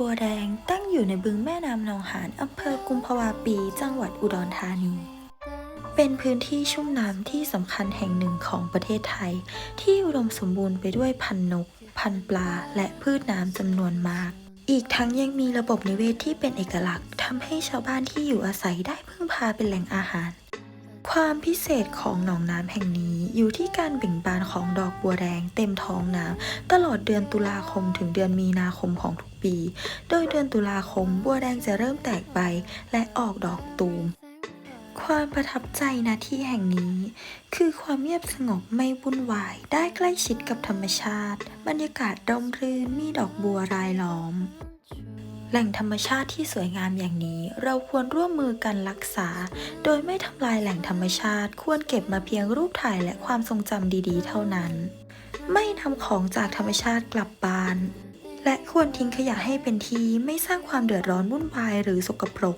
ตัวแดงตั้งอยู่ในบึงแม่น้ำหนองหานอำเภอกุมภาวาปี จังหวัดอุดรธานี เป็นพื้นที่ชุ่มน้ำที่สำคัญแห่งหนึ่งของประเทศไทย ที่อุดมสมบูรณ์ไปด้วยพันธุ์นก พันธุ์ปลา และพืชน้ำจำนวนมาก อีกทั้งยังมีระบบนิเวศที่เป็นเอกลักษณ์ทำให้ชาวบ้านที่อยู่อาศัยได้พึ่งพาเป็นแหล่งอาหาร ความพิเศษของหนองน้ำแห่งนี้อยู่ที่การเบ่งบานของดอกบัวแดงเต็มท้องน้ำตลอดเดือนตุลาคมถึงเดือนมีนาคมของทุกปี โดยเดือนตุลาคมบัวแดงจะเริ่มแตกใบและออกดอกตูม ความประทับใจณที่แห่งนี้ คือความเงียบสงบไม่วุ่นวายได้ใกล้ชิดกับธรรมชาติ บรรยากาศร่มรื่นมีดอกบัวรายล้อม แหล่งธรรมชาติที่สวยงามอย่างนี้ เราควรร่วมมือกันรักษา โดยไม่ทำลายแหล่งธรรมชาติ ควรเก็บมาเพียงรูปถ่ายและความทรงจำดีๆ เท่านั้น ไม่นำของจากธรรมชาติกลับบ้าน และควรทิ้งขยะให้เป็นที่ไม่สร้างความเดือดร้อนวุ่นวายหรือสกปรก